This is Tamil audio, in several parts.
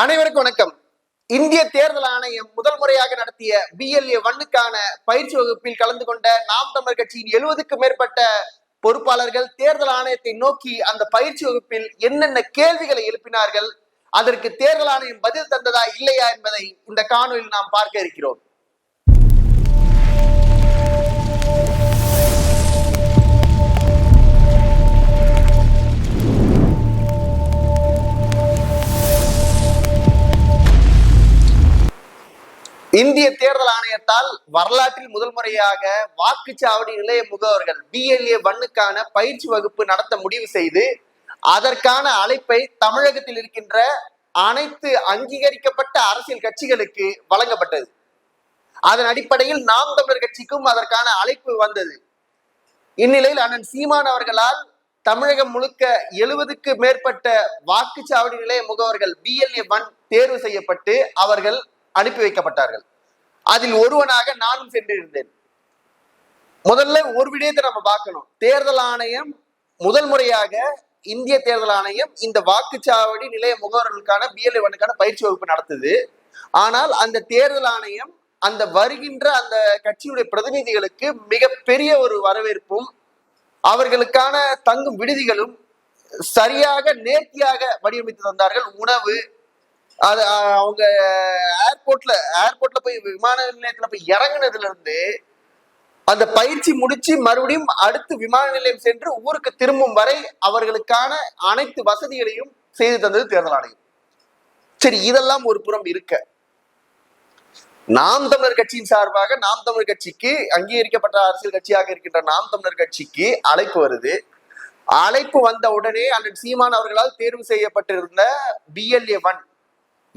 அனைவருக்கும் வணக்கம். இந்திய தேர்தல் ஆணையம் முதல் முறையாக நடத்திய பிஎல்ஏ ஒன்னுக்கான பயிற்சி வகுப்பில் கலந்து கொண்ட நாம் தமிழர் கட்சியின் எழுபதுக்கும் மேற்பட்ட பொறுப்பாளர்கள் தேர்தல் ஆணையத்தை நோக்கி அந்த பயிற்சி வகுப்பில் என்னென்ன கேள்விகளை எழுப்பினார்கள் அதற்கு தேர்தல் ஆணையம் பதில் தந்ததா இல்லையா என்பதை இந்த காணொலியில் நாம் பார்க்க இருக்கிறோம். இந்திய தேர்தல் ஆணையத்தால் வரலாற்றில் முதல் முறையாக வாக்குச்சாவடி நிலைய முகவர்கள் பிஎல்ஏ ஒன்னுக்கான பயிற்சி வகுப்பு நடத்த முடிவு செய்து அதற்கான அழைப்பை தமிழகத்தில் இருக்கின்ற அனைத்து அங்கீகரிக்கப்பட்ட அரசியல் கட்சிகளுக்கு வழங்கப்பட்டது. அதன் அடிப்படையில் நாம் தமிழர் கட்சிக்கும் அதற்கான அழைப்பு வந்தது. இந்நிலையில் அண்ணன் சீமான் அவர்களால் தமிழகம் முழுக்க எழுபதுக்கு மேற்பட்ட வாக்குச்சாவடி நிலைய முகவர்கள் பிஎல்ஏ ஒன் தேர்வு செய்யப்பட்டு அவர்கள் அனுப்பி வைக்கப்பட்டார்கள். அதில் ஒருவனாக நானும் சென்றிருந்தேன். முதல்ல ஒரு விடயத்தை நம்ம பார்க்கணும். தேர்தல் ஆணையம் முதல் முறையாக இந்திய தேர்தல் ஆணையம் இந்த வாக்குச்சாவடி நிலைய முகவர்களுக்கான பிஎல்ஏ பயிற்சி வகுப்பு நடத்துது. ஆனால் அந்த தேர்தல் ஆணையம் அந்த வருகின்ற அந்த கட்சியுடைய பிரதிநிதிகளுக்கு மிகப்பெரிய ஒரு வரவேற்பும் அவர்களுக்கான தங்கும் விடுதிகளும் சரியாக நேர்த்தியாக வடிவமைத்து தந்தார்கள். உணவு அது அவங்க ஏர்போர்ட்ல ஏர்போர்ட்ல போய் விமான நிலையத்துல போய் இறங்குனதுல இருந்து அந்த பயிற்சி முடிச்சு மறுபடியும் அடுத்து விமான நிலையம் சென்று ஊருக்கு திரும்பும் வரை அவர்களுக்கான அனைத்து வசதிகளையும் செய்து தந்தது தேர்தல் ஆணையம். சரி இதெல்லாம் ஒரு புறம் இருக்க. நாம் தமிழர் கட்சியின் சார்பாக நாம் தமிழர் கட்சிக்கு அங்கீகரிக்கப்பட்ட அரசியல் கட்சியாக இருக்கின்ற நாம் தமிழர் கட்சிக்கு அழைப்பு வருது. அழைப்பு வந்த உடனே அண்ணன் சீமான் அவர்களால் தேர்வு செய்யப்பட்டிருந்த பிஎல்ஏ ஒன்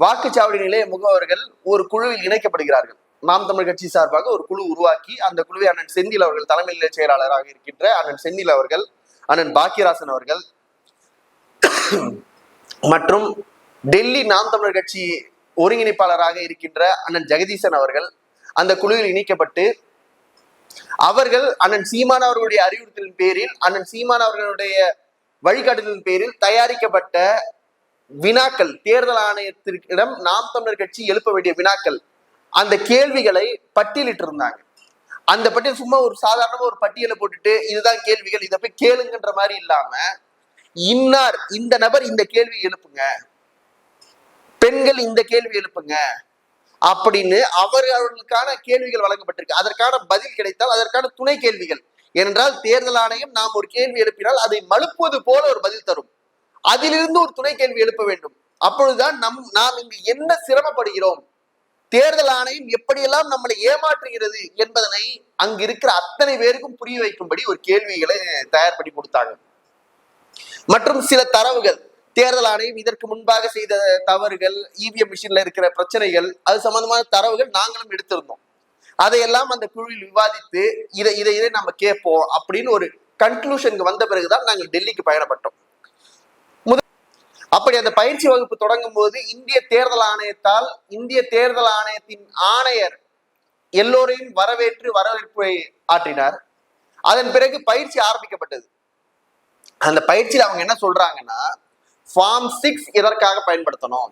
வாக்குச்சாவடி நிலைய முகவர்கள் ஒரு குழுவில் இணைக்கப்படுகிறார்கள். நாம் தமிழ் கட்சி சார்பாக ஒரு குழு உருவாக்கி அந்த குழுவை அண்ணன் செந்தில் அவர்கள் தலைமை நிலைய செயலாளராக இருக்கின்ற அண்ணன் செந்தில் அவர்கள் அண்ணன் பாக்கியராசன் அவர்கள் மற்றும் டெல்லி நாம் தமிழர் கட்சி ஒருங்கிணைப்பாளராக இருக்கின்ற அண்ணன் ஜெகதீசன் அவர்கள் அந்த குழுவில் இணைக்கப்பட்டு அவர்கள் அண்ணன் சீமான் அவர்களுடைய அறிவுறுத்தலின் பேரில் அண்ணன் சீமான் அவர்களுடைய வழிகாட்டுதலின் பேரில் தயாரிக்கப்பட்ட வினாக்கள். தேர்தல் ஆணையத்திற்கிடம் நாம் தமிழர் கட்சி எழுப்ப வேண்டிய வினாக்கள். அந்த கேள்விகளை பட்டியலிட்டு இருந்தாங்க அந்த பட்டியல் சும்மா ஒரு சாதாரணமா ஒரு பட்டியலை போட்டுட்டு இதுதான் கேள்விகள் இதை போய் கேளுங்கன்ற மாதிரி இல்லாம இன்னார் இந்த நபர் இந்த கேள்வி எழுப்புங்க. பெண்கள் இந்த கேள்வி எழுப்புங்க. அப்படின்னு அவர்களுக்கான கேள்விகள் வழங்கப்பட்டிருக்கு. அதற்கான பதில் கிடைத்தால் அதற்கான துணை கேள்விகள். ஏனென்றால் தேர்தல் ஆணையம் நாம் ஒரு கேள்வி எழுப்பினால் அதை மழுப்புவது போல ஒரு பதில் தரும். அதிலிருந்து ஒரு துணை கேள்வி எழுப்ப வேண்டும். அப்பொழுதுதான் நம் நாம் இங்கு என்ன சிரமப்படுகிறோம்? தேர்தல் ஆணையம் எப்படியெல்லாம் நம்மளை ஏமாற்றுகிறது என்பதனை அங்கு இருக்கிற அத்தனை பேருக்கும் புரிய வைக்கும்படி ஒரு கேள்விகளை தயார் பண்ணி கொடுத்தாங்க. மற்றும் சில தரவுகள். தேர்தல் ஆணையம் இதற்கு முன்பாக செய்த தவறுகள் இவிஎம் மிஷின்ல இருக்கிற பிரச்சனைகள் அது சம்பந்தமான தரவுகள் நாங்களும் எடுத்திருந்தோம். அதையெல்லாம் அந்த குழுவில் விவாதித்து இதை இதை இதை நம்ம கேட்போம் அப்படின்னு ஒரு கன்க்ளூஷனுக்கு வந்த பிறகுதான் நாங்கள் டெல்லிக்கு பயணப்பட்டோம். அப்படி அந்த பயிற்சி வகுப்பு தொடங்கும் போது இந்திய தேர்தல் ஆணையத்தால் இந்திய தேர்தல் ஆணையத்தின் ஆணையர் எல்லோரையும் வரவேற்று வரவேற்பை ஆற்றினார். அதன் பிறகு பயிற்சி ஆரம்பிக்கப்பட்டது. அந்த பயிற்சியில் அவங்க என்ன சொல்றாங்கன்னா ஃபார்ம் சிக்ஸ் எதற்காக பயன்படுத்தணும்?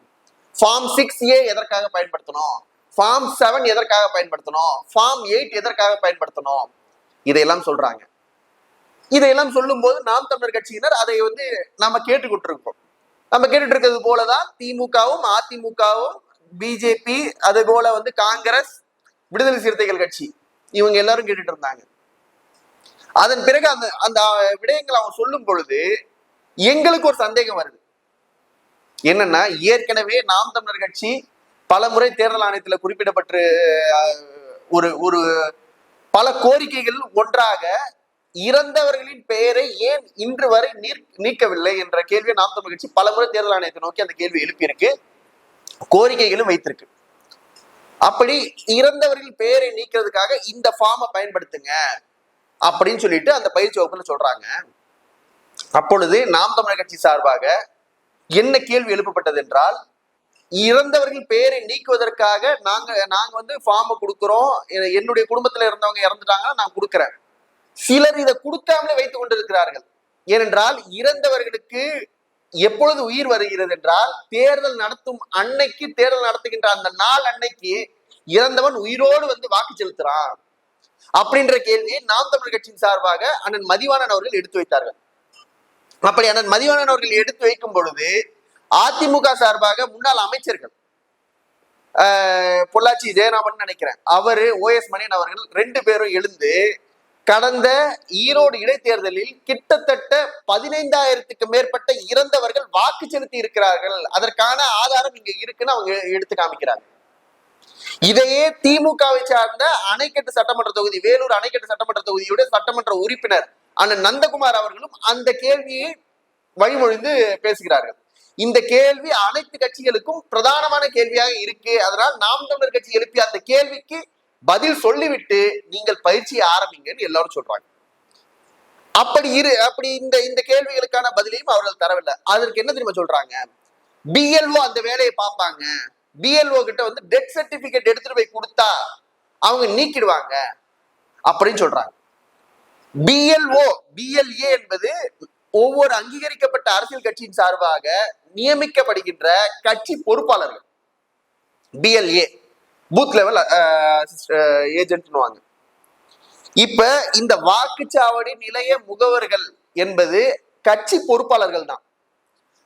ஃபார்ம் சிக்ஸ் ஏ எதற்காக பயன்படுத்தணும்? ஃபார்ம் செவன் எதற்காக பயன்படுத்தணும்? ஃபார்ம் எயிட் எதற்காக பயன்படுத்தணும்? இதையெல்லாம் சொல்றாங்க. இதையெல்லாம் சொல்லும்போது நாம் தமிழர் கட்சியினர் அதை வந்து நாம கேட்டுக்கிட்டு இருக்கோம் நம்ம கேட்டுட்டு இருக்கிறது போலதான் திமுகவும் அதிமுகவும் பிஜேபி அது போல வந்து காங்கிரஸ் விடுதலை சிறுத்தைகள் கட்சி. இவங்க எல்லாரும் கேட்டுட்டு இருந்தாங்க அதன் பிறகு அந்த அந்த விடயங்களை அவன் சொல்லும் பொழுது எங்களுக்கு ஒரு சந்தேகம் வருது. என்னன்னா ஏற்கனவே நாம் தமிழர் கட்சி பல முறை தேர்தல் ஆணையத்துல குறிப்பிடப்பட்டு ஒரு ஒரு பல கோரிக்கைகள் ஒன்றாக இறந்தவர்களின் பெயரை ஏன் இன்று வரை நீக்கவில்லை என்ற கேள்வியை நாம் தமிழ் கட்சி பலமுறை தேர்தல் ஆணையத்தை நோக்கி அந்த கேள்வி எழுப்பியிருக்கு. கோரிக்கைகளும் வைத்திருக்கு. அப்படி இறந்தவர்கள் பெயரை நீக்கிறதுக்காக இந்த ஃபார்மை பயன்படுத்துங்க அப்படின்னு சொல்லிட்டு அந்த பயிற்சி வகுப்புல சொல்றாங்க. அப்பொழுது நாம் தமிழர் கட்சி சார்பாக என்ன கேள்வி எழுப்பப்பட்டது என்றால் இறந்தவர்கள் பெயரை நீக்குவதற்காக நாங்க நாங்க வந்து ஃபார்மை கொடுக்குறோம். என்னுடைய குடும்பத்துல இருந்தவங்க இறந்துட்டாங்கன்னா நான் கொடுக்குறேன். சிலர் இதை கொடுக்காமலே வைத்துக் கொண்டிருக்கிறார்கள். ஏனென்றால் இறந்தவர்களுக்கு எப்பொழுது உயிர் வருகிறது என்றால் தேர்தல் நடத்தும் அன்னைக்கு தேர்தல் நடத்துகின்ற அந்த நாள் அன்னைக்கு இறந்தவன் உயிரோடு வந்து வாக்கு செலுத்துறான். அப்படின்ற கேள்வியை நாம் தமிழ் கட்சியின் சார்பாக அண்ணன் மதிவாணன் அவர்கள் எடுத்து வைத்தார்கள். அப்படி அண்ணன் மதிவாணன் அவர்கள் எடுத்து வைக்கும் பொழுது அதிமுக சார்பாக முன்னாள் அமைச்சர்கள் ஆஹ் பொள்ளாச்சி ஜெயராமன் நினைக்கிறேன் அவரு ஓ எஸ் மணியன் அவர்கள் ரெண்டு பேரும் எழுந்து கடந்த ஈரோடு இடைத்தேர்தலில் கிட்டத்தட்ட பதினைந்தாயிரத்துக்கு மேற்பட்ட இறந்தவர்கள் வாக்கு செலுத்தி இருக்கிறார்கள். அதற்கான ஆதாரம் இங்க இருக்குன்னு அவங்க எடுத்து காமிக்கிறாங்க. இதையே திமுகவை சார்ந்த அணைக்கட்டு சட்டமன்ற தொகுதி வேலூர் அணைக்கட்டு சட்டமன்ற தொகுதியுடைய சட்டமன்ற உறுப்பினர் அண்ணன் நந்தகுமார் அவர்களும் அந்த கேள்வியை வழிமொழிந்து பேசுகிறார்கள். இந்த கேள்வி அனைத்து கட்சிகளுக்கும் பிரதானமான கேள்வியாக இருக்கு. அதனால் நாம் தமிழர் கட்சி எழுப்பிய அந்த கேள்விக்கு பதில் சொல்லிவிட்டு நீங்கள் பயிற்சியை ஆரம்பிங்கன்னு எல்லாரும் சொல்றாங்க. அப்படி இரு அப்படி இந்த இந்த கேள்விகளுக்கான பதிலையும் அவர்கள் தரவில்லை. அதற்கு என்ன தெரியுமா சொல்றாங்க? பிஎல்ஓ அந்த வேலையை பார்ப்பாங்க. பிஎல்ஓ கிட்ட வந்து டெத் சர்டிபிகேட் எடுத்துட்டு போய் கொடுத்தா அவங்க நீக்கிடுவாங்க அப்படின்னு சொல்றாங்க. பிஎல்ஓ பிஎல்ஏ என்பது ஒவ்வொரு அங்கீகரிக்கப்பட்ட அரசியல் கட்சியின் சார்பாக நியமிக்கப்படுகின்ற கட்சி பொறுப்பாளர்கள். பிஎல்ஏ பூத் லெவல் ஏஜென்ட்னுவாங்க இப்ப இந்த வாக்குச்சாவடி நிலைய முகவர்கள் என்பது கட்சி பொறுப்பாளர்கள் தான்.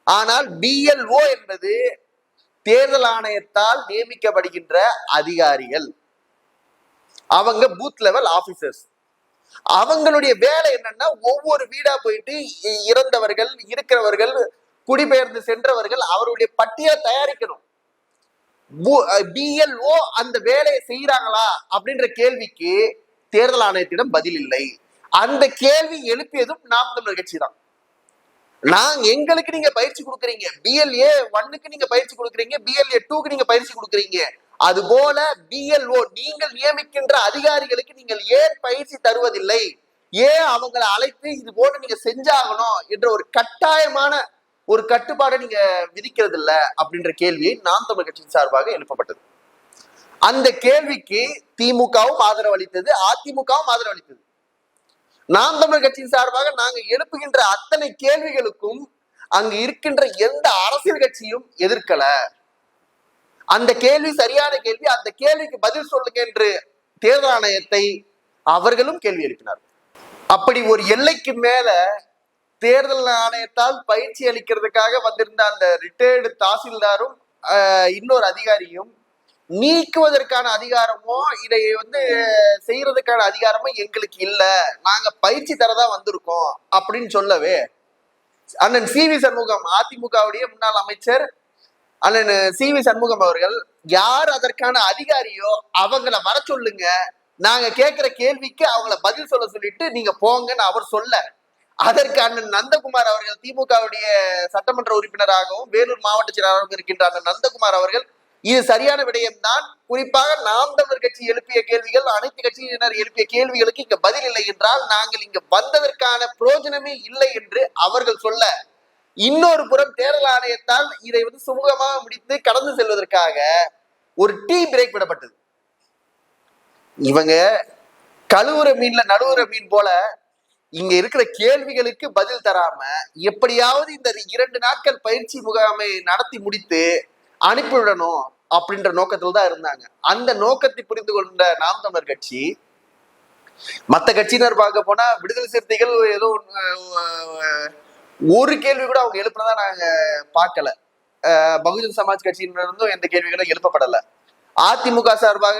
ஆனால் பிஎல்ஓ என்பது தேர்தல் ஆணையத்தால் நியமிக்கப்படுகின்ற அதிகாரிகள். அவங்க பூத் லெவல் ஆபீசர்ஸ் அவங்களுடைய வேலை என்னன்னா ஒவ்வொரு வீடா போயிட்டு இ- இறந்தவர்கள் இருக்கிறவர்கள் குடிபெயர்ந்து சென்றவர்கள் அவருடைய பட்டியலை தயாரிக்கணும். பிஎல்ஓ அந்த வேலையை செய்யறாங்களா அப்படின்ற கேள்விக்கு தேர்தல் ஆணையத்திடம் பதில் இல்லை. அந்த கேள்வி எழுப்பியதும் நாம் தமிழர் கட்சி தான். நான் எங்களுக்கு நீங்க பயிற்சி கொடுக்குறீங்க. பிஎல்ஏ ஒன்னுக்கு நீங்க பயிற்சி கொடுக்குறீங்க. பிஎல்ஏ டூக்கு நீங்க பயிற்சி கொடுக்குறீங்க. அது போல பிஎல்ஓ நீங்கள் நியமிக்கின்ற அதிகாரிகளுக்கு நீங்கள் ஏன் பயிற்சி தருவதில்லை? ஏன் அவங்களை அழைத்து இது போல நீங்க செஞ்சாகணும் என்ற ஒரு கட்டாயமான ஒரு கட்டுப்பாடை நீங்க விதிக்கிறது இல்ல அப்படின்ற கேள்வியை நாம் தமிழ் கட்சியின் சார்பாக எழுப்பப்பட்டது. அந்த கேள்விக்கு திமுகவும் ஆதரவு அளித்தது அதிமுகவும் ஆதரவு அளித்தது. நாம் தமிழ் கட்சியின் சார்பாக நாங்க எழுப்புகின்ற அத்தனை கேள்விகளுக்கும் அங்கு இருக்கின்ற எந்த அரசியல் கட்சியும் எதிர்க்கல. அந்த கேள்வி சரியான கேள்வி அந்த கேள்விக்கு பதில் சொல்லுங்க என்று தேர்தல் ஆணையத்தை அவர்களும் கேள்வி எழுப்பினார் அப்படி ஒரு எல்லைக்கு மேல தேர்தல் ஆணையத்தால் பயிற்சி அளிக்கிறதுக்காக வந்திருந்த அந்த ரிட்டையர்டு தாசில்தாரும் இன்னொரு அதிகாரியும் நீக்குவதற்கான அதிகாரமோ இதை வந்து செய்யறதுக்கான அதிகாரமோ எங்களுக்கு இல்ல. நாங்க பயிற்சி தரதான் வந்திருக்கோம் அப்படின்னு சொல்லவே. அண்ணன் சி வி சண்முகம் அதிமுகவுடைய முன்னாள் அமைச்சர் அண்ணன் சி வி சண்முகம் அவர்கள் யார் அதற்கான அதிகாரியோ அவங்கள வர சொல்லுங்க நாங்க கேட்கிற கேள்விக்கு அவங்கள பதில் சொல்ல சொல்லிட்டு நீங்க போங்கன்னு அவர் சொல்ல. அதற்கு அண்ணன் நந்தகுமார் அவர்கள் திமுகவுடைய சட்டமன்ற உறுப்பினராகவும் வேலூர் மாவட்ட செயலாளராகவும் இருக்கின்ற அண்ணன் நந்தகுமார் அவர்கள் இது சரியான விடயம்தான் குறிப்பாக நாம் தமிழர் கட்சி எழுப்பிய கேள்விகள் அனைத்து கட்சியினர் எழுப்பிய கேள்விகளுக்கு இங்க பதில் இல்லை என்றால் நாங்கள் இங்க வந்ததற்கான பிரயோஜனமே இல்லை என்று அவர்கள் சொல்ல இன்னொரு புறம் தேர்தல் ஆணையத்தால் இதை வந்து சுமூகமாக முடித்து கடந்து செல்வதற்காக ஒரு டீ பிரேக் விடப்பட்டது. இவங்க கழுவுற மீன்ல நடுவுற மீன் போல இங்க இருக்கிற கேள்விகளுக்கு பதில் தராம எப்படியாவது இந்த இரண்டு நாட்கள் பயிற்சி முகாமை நடத்தி முடித்து அனுப்பிவிடணும் அப்படின்ற நோக்கத்தில் தான் இருந்தாங்க. அந்த நோக்கத்தை புரிந்து கொண்ட நாம் தமிழர் கட்சி மத்த கட்சியினர் பார்க்க போனா விடுதலை சிறுத்தைகள் ஏதோ ஒரு கேள்வி கூட அவங்க எழுப்பினதா நாங்க பார்க்கல. பகுஜன் சமாஜ் கட்சியினருந்தும் எந்த கேள்விகளும் எழுப்பப்படலை. அதிமுக சார்பாக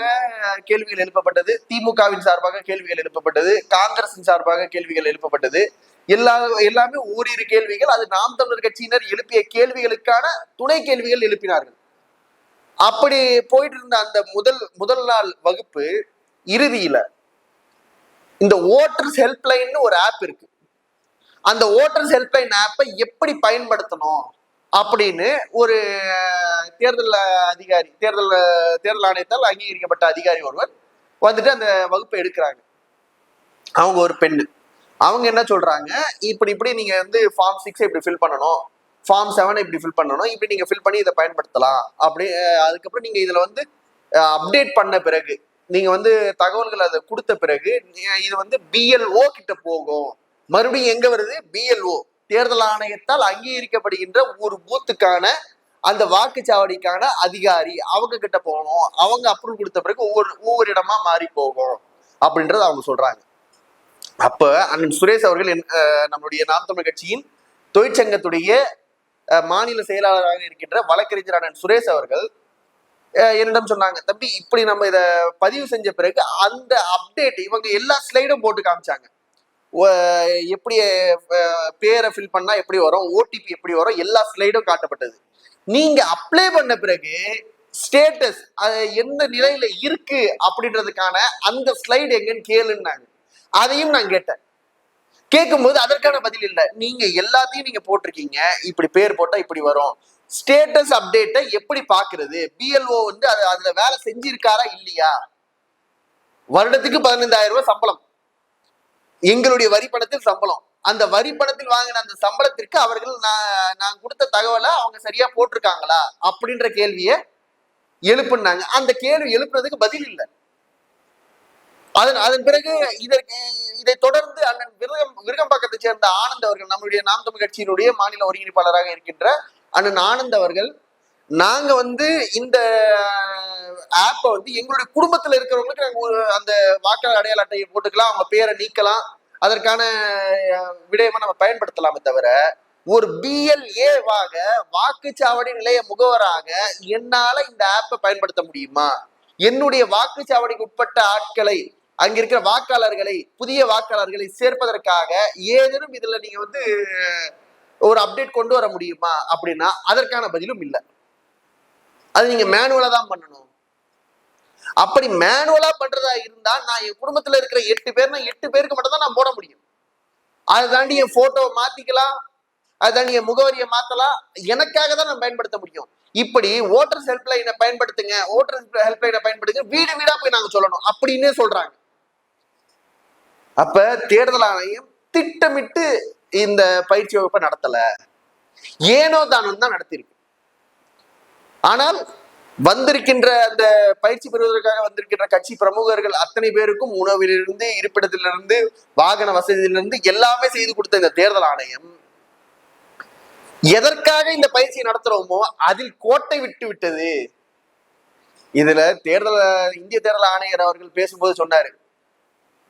கேள்விகள் எழுப்பப்பட்டது. திமுகவின் சார்பாக கேள்விகள் எழுப்பப்பட்டது. காங்கிரசின் சார்பாக கேள்விகள் எழுப்பப்பட்டது. எல்லா எல்லாமே ஓரிரு கேள்விகள். அது நாம் தமிழர் கட்சியினர் எழுப்பிய கேள்விகளுக்கான துணை கேள்விகள் எழுப்பினார்கள். அப்படி போயிட்டு இருந்த அந்த முதல் முதல் நாள் வகுப்பு இறுதியில இந்த ஓட்டர்ஸ் ஹெல்ப்லைன்னு ஒரு ஆப் இருக்கு. அந்த ஓட்டர்ஸ் ஹெல்ப்லைன் ஆப்பை எப்படி பயன்படுத்தணும் அப்படின்னு ஒரு தேர்தல் அதிகாரி தேர்தல் தேர்தல் ஆணையத்தால் அங்கீகரிக்கப்பட்ட அதிகாரி ஒருவர் வந்துட்டு அந்த வகுப்பை எடுக்கிறாங்க. அவங்க ஒரு பெண்ணு. அவங்க என்ன சொல்றாங்க? இப்படி இப்படி நீங்க வந்து ஃபார்ம் சிக்ஸ் இப்படி ஃபில் பண்ணணும். ஃபார்ம் செவன் இப்படி ஃபில் பண்ணணும். இப்படி நீங்க ஃபில் பண்ணி இதை பயன்படுத்தலாம். அப்படி அதுக்கப்புறம் நீங்க இதுல வந்து அப்டேட் பண்ண பிறகு நீங்க வந்து தகவல்கள் அதை கொடுத்த பிறகு இது வந்து பிஎல்ஓ கிட்ட போகும். மறுபடியும் எங்க வருது? பிஎல்ஓ தேர்தல் ஆணையத்தால் அங்கீகரிக்கப்படுகின்ற ஒரு பூத்துக்கான அந்த வாக்குச்சாவடிக்கான அதிகாரி அவங்க கிட்ட போகணும். அவங்க அப்ரூவல் கொடுத்த பிறகு ஒவ்வொரு ஒவ்வொரு இடமா மாறி போகும் அப்படின்றத அவங்க சொல்றாங்க. அப்ப அண்ணன் சுரேஷ் அவர்கள் என்- நம்மளுடைய நாம் தமிழ் கட்சியின் தொழிற்சங்கத்துடைய மாநில செயலாளராக இருக்கின்ற வழக்கறிஞர் அண்ணன் சுரேஷ் அவர்கள் என்னிடம் சொன்னாங்க தம்பி இப்படி நம்ம இத பதிவு செஞ்ச பிறகு அந்த அப்டேட் இவங்க எல்லா ஸ்லைடும் போட்டு காமிச்சாங்க. எப்படி பேரை ஃபில் பண்ணா எப்படி வரும்? ஓடிபி எப்படி வரும்? எல்லா ஸ்லைடும் காட்டப்பட்டது. நீங்க அப்ளை பண்ண பிறகு ஸ்டேட்டஸ் அது எந்த நிலையில இருக்கு அப்படின்றதுக்கான அந்த ஸ்லைடு எங்கன்னு கேளுன்னாங்க. அதையும் நான் கேட்டேன். கேட்கும்போது அதற்கான பதில் இல்லை. நீங்க எல்லாத்தையும் நீங்க போட்டிருக்கீங்க. இப்படி பேர் போட்டா இப்படி வரும். ஸ்டேட்டஸ் அப்டேட்டை எப்படி பாக்குறது? பிஎல்ஓ வந்து அது அதுல வேலை செஞ்சிருக்காரா இல்லையா? வருடத்துக்கு பதினைந்தாயிரம் ரூபாய் சம்பளம். எங்களுடைய வரி பணத்தில் சம்பளம். அந்த வரி பணத்தில் வாங்கின அந்த சம்பளத்திற்கு அவர்கள் நான் நான் கொடுத்த தகவலை அவங்க சரியா போட்டிருக்காங்களா அப்படின்ற கேள்வியை எழுப்புனாங்க. அந்த கேள்வி எழுப்புறதுக்கு பதில் இல்லை. அதன் அதன் பிறகு இதற்கு இதை தொடர்ந்து அண்ணன் விருகம் விருகம்பாக்கத்தை சேர்ந்த ஆனந்த் அவர்கள் நம்மளுடைய நாம் தமிழ் கட்சியினுடைய மாநில ஒருங்கிணைப்பாளராக இருக்கின்ற அண்ணன் ஆனந்த் அவர்கள் நாங்க வந்து இந்த ஆப்பை வந்து எங்களுடைய குடும்பத்துல இருக்கிறவங்களுக்கு நாங்க ஒரு அந்த வாக்காளர் அடையாள அட்டையை போட்டுக்கலாம் அவங்க பேரை நீக்கலாம் அதற்கான விடயமா நம்ம பயன்படுத்தலாமே தவிர ஒரு பிஎல்ஏவாக வாக்குச்சாவடி நிலைய முகவராக என்னால இந்த ஆப்பை பயன்படுத்த முடியுமா? என்னுடைய வாக்குச்சாவடிக்கு உட்பட்ட ஆட்களை அங்க இருக்கிற வாக்காளர்களை புதிய வாக்காளர்களை சேர்ப்பதற்காக ஏதேனும் இதுல நீங்க வந்து ஒரு அப்டேட் கொண்டு வர முடியுமா? அப்படின்னா அதற்கான பதிலும் இல்லை. அது நீங்க மேனுவலா தான் பண்ணணும். அப்படி மேனுவலா பண்றதா இருந்தா நான் என் குடும்பத்துல இருக்கிற எட்டு பேர்னா எட்டு பேருக்கு மட்டும் தான் நான் போட முடியும். அதை தாண்டி என் போட்டோவை மாத்திக்கலாம். அதை தாண்டி என் முகவரியை மாத்தலாம். எனக்காக தான் நான் பயன்படுத்த முடியும். இப்படி ஓட்டர்ஸ் ஹெல்ப்லைனை பயன்படுத்துங்க. ஓட்டர்ஸ் ஹெல்ப்லைனை பயன்படுத்துங்க. வீடு வீடா போய் நாங்க சொல்லணும். அப்படின்னே சொல்றாங்க. அப்ப தேர்தல் ஆணையம் திட்டமிட்டு இந்த பயிற்சி வகுப்பை நடத்தல. ஏனோ தானும் தான் நடத்தியிருக்கு ஆனால் வந்திருக்கின்ற அந்த பயிற்சி பெறுவதற்காக வந்திருக்கின்ற கட்சி பிரமுகர்கள் அத்தனை பேருக்கும் உணவிலிருந்து இருப்பிடத்திலிருந்து வாகன வசதியிலிருந்து எல்லாமே செய்து கொடுத்த இந்த தேர்தல் ஆணையம். எதற்காக இந்த பயிற்சியை நடத்துறோமோ அதில் கோட்டை விட்டு விட்டது. இதுல தேர்தல் இந்திய தேர்தல் ஆணையர் அவர்கள் பேசும்போது சொன்னாரு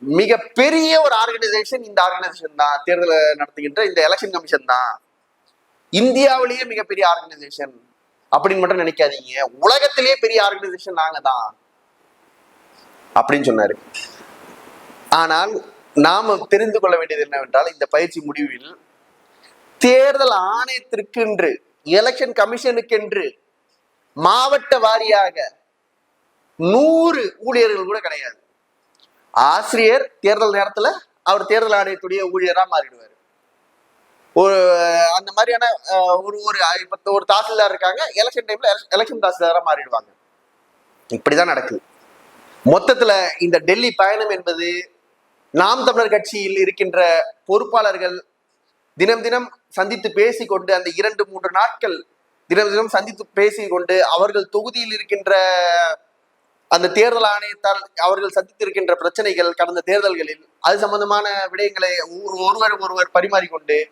மிக பெரிய ஒரு ஆர்கனைசேஷன் இந்த ஆர்கனைசேஷன் தான். தேர்தலை நடத்துகின்ற இந்த எலெக்ஷன் கமிஷன் தான். இந்தியாவிலேயே மிகப்பெரிய ஆர்கனைசேஷன் அப்படின்னு மட்டும் நினைக்காதீங்க. உலகத்திலேயே பெரிய ஆர்கனைசேஷன் நாங்க தான் அப்படின்னு சொன்னாரு. ஆனால் நாம தெரிந்து கொள்ள வேண்டியது என்னவென்றால் இந்த பயிற்சி முடிவில் தேர்தல் ஆணையத்திற்கென்று எலெக்ஷன் கமிஷனுக்கென்று மாவட்ட வாரியாக நூறு ஊழியர்கள் கூட கிடையாது. ஆசிரியர் தேர்தல் நேரத்துல அவர் தேர்தல் ஆணையத்துடைய ஊழியரா மாறிடுவார். ஒரு அந்த மாதிரியான ஒரு ஒரு இப்போ ஒரு தாசில்தார் இருக்காங்க எலெக்ஷன் டைம்ல எலெக்ஷன் தாசில்தாரா மாறிடுவாங்க. இப்படிதான் நடக்குது. மொத்தத்துல இந்த டெல்லி பயணம் என்பது நாம் தமிழர் கட்சியில் இருக்கின்ற பொறுப்பாளர்கள் தினம் தினம் சந்தித்து பேசிக்கொண்டு அந்த இரண்டு மூன்று நாட்கள் தினம் தினம் சந்தித்து பேசிக்கொண்டு அவர்கள் தொகுதியில் இருக்கின்ற அந்த தேர்தல் ஆணையத்தால் அவர்கள் சந்தித்திருக்கின்ற பிரச்சனைகள் கடந்த தேர்தல்களில் அது சம்பந்தமான விடயங்களை ஒரு- ஒருவர் ஒருவர் பரிமாறிக்கொண்டு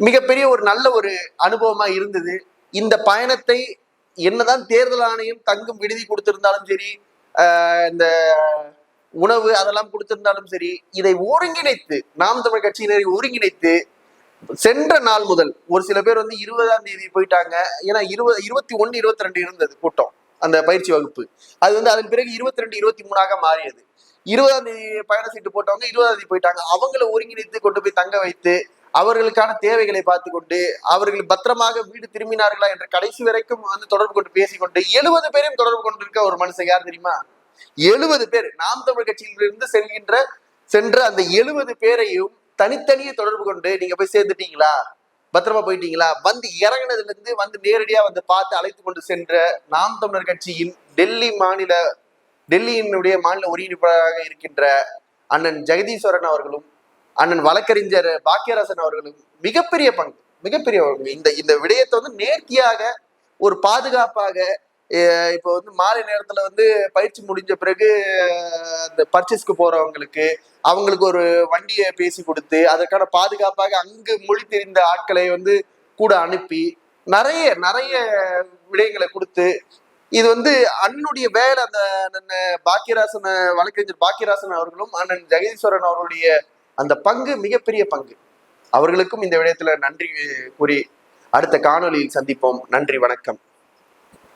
மிகப்பெரிய ஒரு நல்ல ஒரு அனுபவமா இருந்தது. இந்த பயணத்தை என்னதான் தேர்தல் ஆணையம் தங்கும் விடுதி கொடுத்திருந்தாலும் சரி இந்த உணவு அதெல்லாம் கொடுத்திருந்தாலும் சரி இதை ஒருங்கிணைத்து நாம் தமிழ் கட்சியினரை ஒருங்கிணைத்து சென்ற நாள் முதல் ஒரு சில பேர் வந்து இருபதாம் தேதி போயிட்டாங்க. ஏன்னா இருபது இருபத்தி ஒன்னு இருபத்தி ரெண்டு இருந்தது கூட்டம் அந்த பயிற்சி வகுப்பு. அது வந்து அதன் பிறகு இருபத்தி ரெண்டு இருபத்தி மூணாக மாறியது. இருபதாம் தேதி பயண சீட்டு போட்டவங்க இருபதாம் தேதி போயிட்டாங்க. அவங்கள ஒருங்கிணைத்து கொண்டு போய் தங்க வைத்து அவர்களுக்கான தேவைகளை பார்த்து கொண்டு அவர்கள் பத்திரமாக வீடு திரும்பினார்களா என்று கடைசி வரைக்கும் வந்து தொடர்பு கொண்டு பேசிக்கொண்டு எழுபது பேரையும் தொடர்பு கொண்டிருக்க ஒரு மனுஷன் யார் தெரியுமா? எழுபது பேர். நாம் தமிழ் கட்சியிலிருந்து செல்கின்ற சென்ற அந்த எழுபது பேரையும் தனித்தனியே தொடர்பு கொண்டு நீங்க போய் சேர்ந்துட்டீங்களா? பத்திரமா போயிட்டீங்களா? வந்து இறங்கினதுல இருந்து வந்து நேரடியா வந்து பார்த்து அழைத்து கொண்டு சென்ற நாம் தமிழர் கட்சியின் டெல்லி மாநில டெல்லியினுடைய மாநில ஒருங்கிணைப்பாளராக இருக்கின்ற அண்ணன் ஜெகதீஸ்வரன் அவர்களும் அண்ணன் வழக்கறிஞர் பாக்கியராசன் அவர்களுக்கு மிகப்பெரிய பங்கு மிகப்பெரிய பங்கு. இந்த இந்த விடயத்தை வந்து நேர்த்தியாக ஒரு பாதுகாப்பாக இப்போ வந்து மாலை நேரத்துல வந்து பயிற்சி முடிஞ்ச பிறகு அந்த பர்ச்சேஸ்க்கு போறவங்களுக்கு அவங்களுக்கு ஒரு வண்டியை பேசி கொடுத்து அதற்கான பாதுகாப்பாக அங்கு மொழி தெரிந்த ஆட்களை வந்து கூட அனுப்பி நிறைய நிறைய விடயங்களை கொடுத்து இது வந்து அண்ணனுடைய வேலை. அந்த பாக்கியராசன் வழக்கறிஞர் பாக்கியராசன் அவர்களும் அண்ணன் ஜெகதீஸ்வரன் அவர்களுடைய அந்த பங்கு மிகப்பெரிய பங்கு. அவர்களுக்கும் இந்த விடயத்துல நன்றி கூறி அடுத்த காணொலியில் சந்திப்போம். நன்றி வணக்கம்.